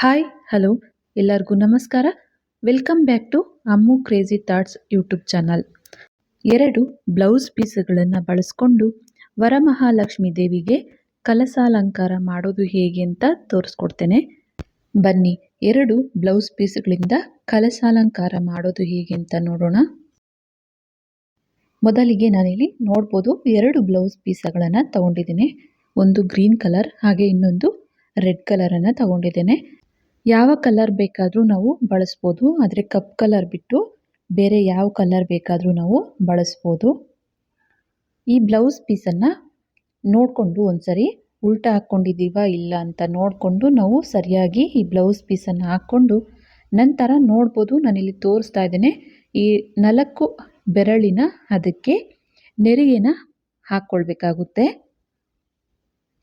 Hi, hello. ಎಲ್ಲರಿಗೂ ನಮಸ್ಕಾರ. Welcome back to Ammu crazy thoughts YouTube channel. ಎರಡು blouse ಪೀಸ್ಗಳನ್ನು ಬಳಸ್ಕೊಂಡು ವರಮಹಾಲಕ್ಷ್ಮಿ ದೇವಿಗೆ ಕಲಸಾಲಂಕಾರ ಮಾಡೋದು ಹೇಗೆ ಅಂತ ತೋರಿಸ್ಕೊಡ್ತೇನೆ. ಬನ್ನಿ, ಎರಡು ಬ್ಲೌಸ್ ಪೀಸ್ಗಳಿಂದ ಕಲಸಾಲಂಕಾರ ಮಾಡೋದು ಹೇಗೆ ಅಂತ ನೋಡೋಣ. ಮೊದಲಿಗೆ ನಾನಿಲ್ಲಿ ನೋಡ್ಬೋದು ಎರಡು ಬ್ಲೌಸ್ ಪೀಸ್ಗಳನ್ನು ತಗೊಂಡಿದ್ದೀನಿ. ಒಂದು ಗ್ರೀನ್ ಕಲರ್, ಹಾಗೆ ಇನ್ನೊಂದು ರೆಡ್ ಕಲರನ್ನು ತಗೊಂಡಿದ್ದೇನೆ. ಯಾವ ಕಲರ್ ಬೇಕಾದರೂ ನಾವು ಬಳಸ್ಬೋದು. ಆದರೆ ಕಪ್ ಕಲರ್ ಬಿಟ್ಟು ಬೇರೆ ಯಾವ ಕಲರ್ ಬೇಕಾದರೂ ನಾವು ಬಳಸ್ಬೋದು. ಈ ಬ್ಲೌಸ್ ಪೀಸನ್ನು ನೋಡಿಕೊಂಡು ಒಂದ್ಸರಿ ಉಲ್ಟಾ ಹಾಕ್ಕೊಂಡಿದ್ದೀವಾ ಇಲ್ಲ ಅಂತ ನೋಡಿಕೊಂಡು ನಾವು ಸರಿಯಾಗಿ ಈ ಬ್ಲೌಸ್ ಪೀಸನ್ನು ಹಾಕ್ಕೊಂಡು ನಂತರ ನೋಡ್ಬೋದು. ನಾನಿಲ್ಲಿ ತೋರಿಸ್ತಾ ಇದ್ದೇನೆ. ಈ ನಾಲ್ಕು ಬೆರಳಿನ ಅದಕ್ಕೆ ನೆರಿಗೆನ ಹಾಕ್ಕೊಳ್ಬೇಕಾಗುತ್ತೆ.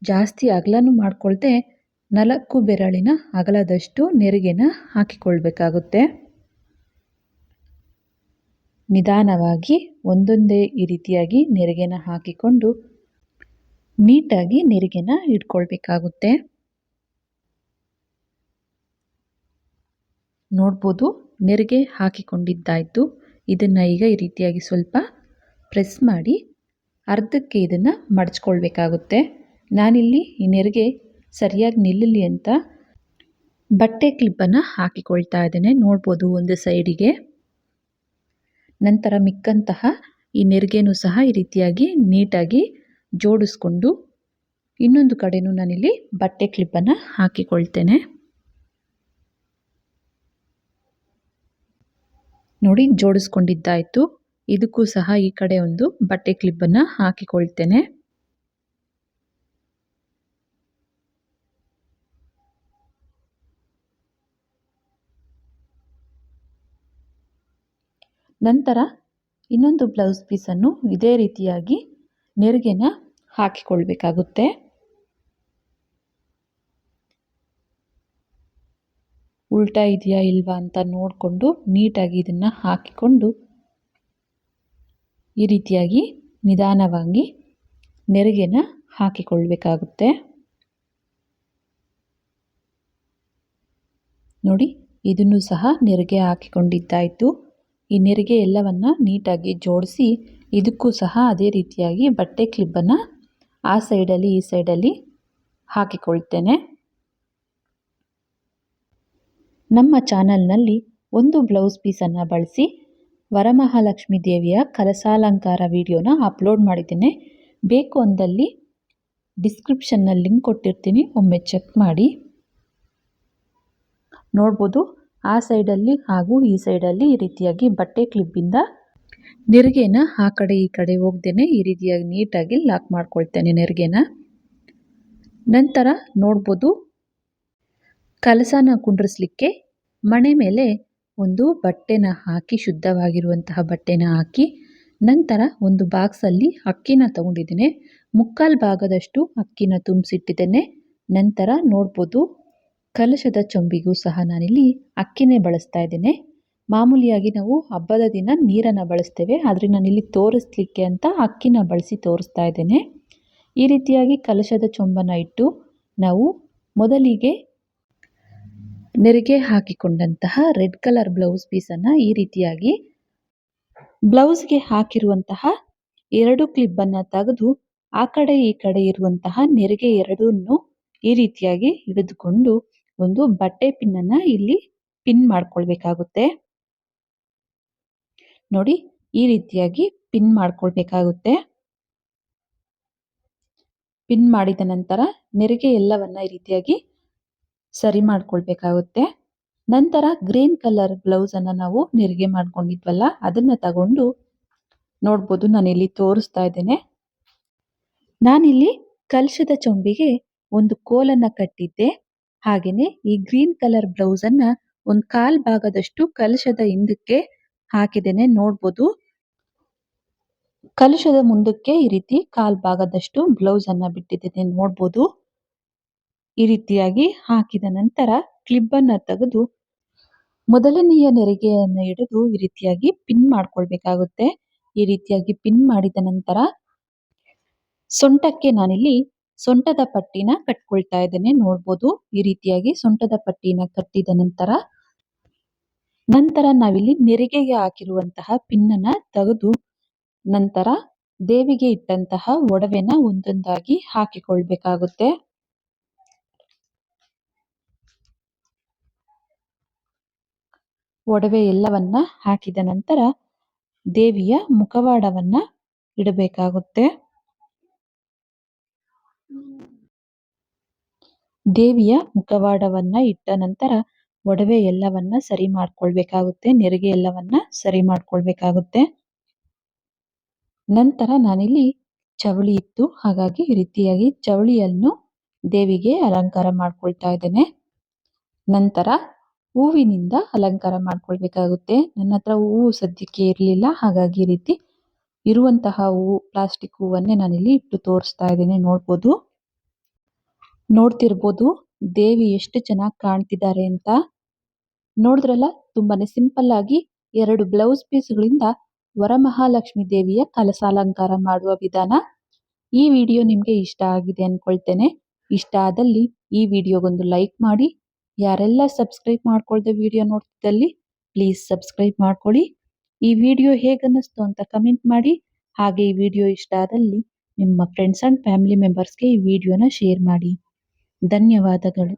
ಜಾಸ್ತಿ ಅಗಲನೂ ಮಾಡ್ಕೊಳ್ದೆ ನಾಲ್ಕು ಬೆರಳಿನ ಅಗಲದಷ್ಟು ನೆರಿಗೆನ ಹಾಕಿಕೊಳ್ಬೇಕಾಗುತ್ತೆ. ನಿಧಾನವಾಗಿ ಒಂದೊಂದೇ ಈ ರೀತಿಯಾಗಿ ನೆರಿಗೆನ ಹಾಕಿಕೊಂಡು ನೀಟಾಗಿ ನೆರಿಗೆನ ಇಟ್ಕೊಳ್ಬೇಕಾಗುತ್ತೆ. ನೋಡ್ಬೋದು ನೆರಿಗೆ ಹಾಕಿಕೊಂಡಿದ್ದಾಯಿತು. ಇದನ್ನು ಈಗ ಈ ರೀತಿಯಾಗಿ ಸ್ವಲ್ಪ ಪ್ರೆಸ್ ಮಾಡಿ ಅರ್ಧಕ್ಕೆ ಇದನ್ನು ಮಡಚ್ಕೊಳ್ಬೇಕಾಗುತ್ತೆ. ನಾನಿಲ್ಲಿ ಈ ನೆರಿಗೆ ಸರಿಯಾಗಿ ನಿಲ್ಲಲಿ ಅಂತ ಬಟ್ಟೆ ಕ್ಲಿಪ್ಪನ್ನು ಹಾಕಿಕೊಳ್ತಾ ಇದ್ದೇನೆ. ನೋಡ್ಬೋದು ಒಂದು ಸೈಡಿಗೆ. ನಂತರ ಮಿಕ್ಕಂತಹ ಈ ನೆರಿಗೆನೂ ಸಹ ಈ ರೀತಿಯಾಗಿ ನೀಟಾಗಿ ಜೋಡಿಸ್ಕೊಂಡು ಇನ್ನೊಂದು ಕಡೆನೂ ನಾನಿಲ್ಲಿ ಬಟ್ಟೆ ಕ್ಲಿಪ್ಪನ್ನು ಹಾಕಿಕೊಳ್ತೇನೆ. ನೋಡಿ, ಜೋಡಿಸ್ಕೊಂಡಿದ್ದಾಯಿತು. ಇದಕ್ಕೂ ಸಹ ಈ ಕಡೆ ಒಂದು ಬಟ್ಟೆ ಕ್ಲಿಪ್ಪನ್ನು ಹಾಕಿಕೊಳ್ತೇನೆ. ನಂತರ ಇನ್ನೊಂದು ಬ್ಲೌಸ್ ಪೀಸನ್ನು ಇದೇ ರೀತಿಯಾಗಿ ನೆರಿಗೆನ ಹಾಕಿಕೊಳ್ಬೇಕಾಗುತ್ತೆ. ಉಲ್ಟಾ ಇದೆಯಾ ಇಲ್ವಾ ಅಂತ ನೋಡಿಕೊಂಡು ನೀಟಾಗಿ ಇದನ್ನು ಹಾಕಿಕೊಂಡು ಈ ರೀತಿಯಾಗಿ ನಿಧಾನವಾಗಿ ನೆರಿಗೆನ ಹಾಕಿಕೊಳ್ಬೇಕಾಗುತ್ತೆ. ನೋಡಿ, ಇದನ್ನು ಸಹ ನೆರಿಗೆ ಹಾಕಿಕೊಂಡಿದ್ದಾಯಿತು. ಈ ನೆರಿಗೆ ಎಲ್ಲವನ್ನು ನೀಟಾಗಿ ಜೋಡಿಸಿ ಇದಕ್ಕೂ ಸಹ ಅದೇ ರೀತಿಯಾಗಿ ಬಟ್ಟೆ ಕ್ಲಿಪ್ಪನ್ನು ಆ ಸೈಡಲ್ಲಿ, ಈ ಸೈಡಲ್ಲಿ ಹಾಕಿಕೊಳ್ತೇನೆ. ನಮ್ಮ ಚಾನಲ್ನಲ್ಲಿ ಒಂದು ಬ್ಲೌಸ್ ಪೀಸನ್ನು ಬಳಸಿ ವರಮಹಾಲಕ್ಷ್ಮಿ ದೇವಿಯ ಕಲಸಾಲಂಕಾರ ವಿಡಿಯೋನ ಅಪ್ಲೋಡ್ ಮಾಡಿದ್ದೇನೆ. ಬೇಕು ಅಂದಲ್ಲಿ ಡಿಸ್ಕ್ರಿಪ್ಷನ್ನಲ್ಲಿ ಲಿಂಕ್ ಕೊಟ್ಟಿರ್ತೀನಿ, ಒಮ್ಮೆ ಚೆಕ್ ಮಾಡಿ. ನೋಡ್ಬೋದು. ಆ ಸೈಡಲ್ಲಿ ಹಾಗೂ ಈ ಸೈಡಲ್ಲಿ ಈ ರೀತಿಯಾಗಿ ಬಟ್ಟೆ ಕ್ಲಿಪ್ಪಿಂದ ನೆರಿಗೆನ ಆ ಕಡೆ ಈ ಕಡೆ ಹೋಗ್ದೇನೆ ಈ ರೀತಿಯಾಗಿ ನೀಟಾಗಿ ಲಾಕ್ ಮಾಡ್ಕೊಳ್ತೇನೆ ನೆರಿಗೆನ. ನಂತರ ನೋಡ್ಬೋದು ಕಲಸನ ಕುಂಡ್ರಿಸ್ಲಿಕ್ಕೆ ಮಣೆ ಮೇಲೆ ಒಂದು ಬಟ್ಟೆನ ಹಾಕಿ ಶುದ್ಧವಾಗಿರುವಂತಹ ಬಟ್ಟೆನ ಹಾಕಿ ನಂತರ ಒಂದು ಬಾಕ್ಸಲ್ಲಿ ಅಕ್ಕಿನ ತಗೊಂಡಿದ್ದೇನೆ. ಮುಕ್ಕಾಲು ಭಾಗದಷ್ಟು ಅಕ್ಕಿನ ತುಂಬಿಸಿಟ್ಟಿದ್ದೇನೆ. ನಂತರ ನೋಡ್ಬೋದು ಕಲಶದ ಚೊಂಬಿಗೂ ಸಹ ನಾನಿಲ್ಲಿ ಅಕ್ಕಿನೇ ಬಳಸ್ತಾ ಇದ್ದೇನೆ. ಮಾಮೂಲಿಯಾಗಿ ನಾವು ಹಬ್ಬದ ದಿನ ನೀರನ್ನು ಬಳಸ್ತೇವೆ, ಆದರೆ ನಾನಿಲ್ಲಿ ತೋರಿಸ್ಲಿಕ್ಕೆ ಅಂತ ಅಕ್ಕಿನ ಬಳಸಿ ತೋರಿಸ್ತಾ ಇದ್ದೇನೆ. ಈ ರೀತಿಯಾಗಿ ಕಲಶದ ಚೊಂಬನ್ನು ಇಟ್ಟು ನಾವು ಮೊದಲಿಗೆ ನೆರಿಗೆ ಹಾಕಿಕೊಂಡಂತಹ ರೆಡ್ ಕಲರ್ ಬ್ಲೌಸ್ ಪೀಸನ್ನು ಈ ರೀತಿಯಾಗಿ ಬ್ಲೌಸ್ಗೆ ಹಾಕಿರುವಂತಹ ಎರಡು ಕ್ಲಿಪ್ಪನ್ನು ತೆಗೆದು ಆ ಕಡೆ ಈ ಕಡೆ ಇರುವಂತಹ ನೆರಿಗೆ ಎರಡನ್ನು ಈ ರೀತಿಯಾಗಿ ಹಿಡಿದುಕೊಂಡು ಒಂದು ಬಟ್ಟೆ ಪಿನ್ನನ್ನು ಇಲ್ಲಿ ಪಿನ್ ಮಾಡ್ಕೊಳ್ಬೇಕಾಗುತ್ತೆ. ನೋಡಿ, ಈ ರೀತಿಯಾಗಿ ಪಿನ್ ಮಾಡ್ಕೊಳ್ಬೇಕಾಗುತ್ತೆ. ಪಿನ್ ಮಾಡಿದ ನಂತರ ನೆರಿಗೆ ಎಲ್ಲವನ್ನ ಈ ರೀತಿಯಾಗಿ ಸರಿ ಮಾಡ್ಕೊಳ್ಬೇಕಾಗುತ್ತೆ. ನಂತರ ಗ್ರೀನ್ ಕಲರ್ ಬ್ಲೌಸ್ ಅನ್ನ ನಾವು ನೆರಿಗೆ ಮಾಡ್ಕೊಂಡಿದ್ವಲ್ಲ, ಅದನ್ನ ತಗೊಂಡು ನೋಡ್ಬೋದು, ನಾನಿಲ್ಲಿ ತೋರಿಸ್ತಾ ಇದ್ದೇನೆ. ನಾನಿಲ್ಲಿ ಕಲಶದ ಚೊಂಬಿಗೆ ಒಂದು ಕೋಲನ್ನ ಕಟ್ಟಿದ್ದೆ. ಹಾಗೆಯೇ ಈ ಗ್ರೀನ್ ಕಲರ್ ಬ್ಲೌಸ್ ಅನ್ನ ಒಂದು ಕಾಲ್ ಭಾಗದಷ್ಟು ಕಲಶದ ಹಿಂದಕ್ಕೆ ಹಾಕಿದ್ದೇನೆ, ನೋಡ್ಬೋದು. ಕಲಶದ ಮುಂದಕ್ಕೆ ಈ ರೀತಿ ಕಾಲ್ ಭಾಗದಷ್ಟು ಬ್ಲೌಸ್ ಅನ್ನ ಬಿಟ್ಟಿದ್ದೇನೆ, ನೋಡ್ಬೋದು. ಈ ರೀತಿಯಾಗಿ ಹಾಕಿದ ನಂತರ ಕ್ಲಿಪ್ ಅನ್ನ ತೆಗೆದು ಮೊದಲನೆಯ ನೆರಿಗೆಯನ್ನು ಹಿಡಿದು ಈ ರೀತಿಯಾಗಿ ಪಿನ್ ಮಾಡ್ಕೊಳ್ಬೇಕಾಗುತ್ತೆ. ಈ ರೀತಿಯಾಗಿ ಪಿನ್ ಮಾಡಿದ ನಂತರ ಸೊಂಟಕ್ಕೆ ನಾನಿಲ್ಲಿ ಸೊಂಟದ ಪಟ್ಟಿನ ಕಟ್ಕೊಳ್ತಾ ಇದ್ದೇನೆ. ನೋಡ್ಬೋದು ಈ ರೀತಿಯಾಗಿ ಸೊಂಟದ ಪಟ್ಟಿನ ಕಟ್ಟಿದ ನಂತರ ನಂತರ ನಾವಿಲ್ಲಿ ನೆರಿಗೆಗೆ ಹಾಕಿರುವಂತಹ ಪಿನ್ನನ್ನ ತೆಗೆದು ನಂತರ ದೇವಿಗೆ ಇಟ್ಟಂತಹ ಒಡವೆನ ಒಂದೊಂದಾಗಿ ಹಾಕಿಕೊಳ್ಬೇಕಾಗುತ್ತೆ. ಒಡವೆ ಎಲ್ಲವನ್ನ ಹಾಕಿದ ನಂತರ ದೇವಿಯ ಮುಖವಾಡವನ್ನ ಇಡಬೇಕಾಗುತ್ತೆ. ದೇವಿಯ ಮುಖವಾಡವನ್ನ ಇಟ್ಟ ನಂತರ ಒಡವೆ ಎಲ್ಲವನ್ನ ಸರಿ ಮಾಡ್ಕೊಳ್ಬೇಕಾಗುತ್ತೆ, ನೆರಿಗೆ ಎಲ್ಲವನ್ನ ಸರಿ ಮಾಡ್ಕೊಳ್ಬೇಕಾಗುತ್ತೆ. ನಂತರ ನಾನಿಲ್ಲಿ ಚವಳಿ ಇತ್ತು ಹಾಗಾಗಿ ಈ ರೀತಿಯಾಗಿ ಚವಳಿಯನ್ನು ದೇವಿಗೆ ಅಲಂಕಾರ ಮಾಡ್ಕೊಳ್ತಾ ಇದ್ದೇನೆ. ನಂತರ ಹೂವಿನಿಂದ ಅಲಂಕಾರ ಮಾಡ್ಕೊಳ್ಬೇಕಾಗುತ್ತೆ. ನನ್ನ ಹತ್ರ ಹೂವು ಸದ್ಯಕ್ಕೆ ಇರಲಿಲ್ಲ, ಹಾಗಾಗಿ ಈ ರೀತಿ ಇರುವಂತಹ ಹೂವು ಪ್ಲಾಸ್ಟಿಕ್ ಹೂವನ್ನೇ ನಾನಿಲ್ಲಿ ಇಟ್ಟು ತೋರಿಸ್ತಾ ಇದ್ದೀನಿ, ನೋಡ್ಬೋದು. ನೋಡ್ತಿರ್ಬೋದು, ದೇವಿ ಎಷ್ಟು ಚೆನ್ನಾಗಿ ಕಾಣ್ತಿದ್ದಾರೆ ಅಂತ. ನೋಡಿದ್ರಲ್ಲ, ತುಂಬಾನೇ ಸಿಂಪಲ್ ಆಗಿ ಎರಡು ಬ್ಲೌಸ್ ಪೀಸ್ಗಳಿಂದ ವರಮಹಾಲಕ್ಷ್ಮಿ ದೇವಿಯ ಕಲಸಾಲಂಕಾರ ಮಾಡುವ ವಿಧಾನ. ಈ ವಿಡಿಯೋ ನಿಮಗೆ ಇಷ್ಟ ಆಗಿದೆ ಅನ್ಕೊಳ್ತೇನೆ. ಇಷ್ಟ ಆದಲ್ಲಿ ಈ ವಿಡಿಯೋಗೊಂದು ಲೈಕ್ ಮಾಡಿ. ಯಾರೆಲ್ಲ ಸಬ್ಸ್ಕ್ರೈಬ್ ಮಾಡ್ಕೊಳ್ದೆ ವಿಡಿಯೋ ನೋಡ್ತಿದ್ದಲ್ಲಿ, ಪ್ಲೀಸ್ ಸಬ್ಸ್ಕ್ರೈಬ್ ಮಾಡ್ಕೊಳ್ಳಿ. ಈ ವಿಡಿಯೋ ಹೇಗನ್ನಿಸ್ತು ಅಂತ ಕಮೆಂಟ್ ಮಾಡಿ. ಹಾಗೆ ಈ ವಿಡಿಯೋ ಇಷ್ಟ ಆದಲ್ಲಿ ನಿಮ್ಮ ಫ್ರೆಂಡ್ಸ್ ಅಂಡ್ ಫ್ಯಾಮಿಲಿ ಮೆಂಬರ್ಸ್ಗೆ ಈ ವಿಡಿಯೋನ ಶೇರ್ ಮಾಡಿ. ಧನ್ಯವಾದಗಳು.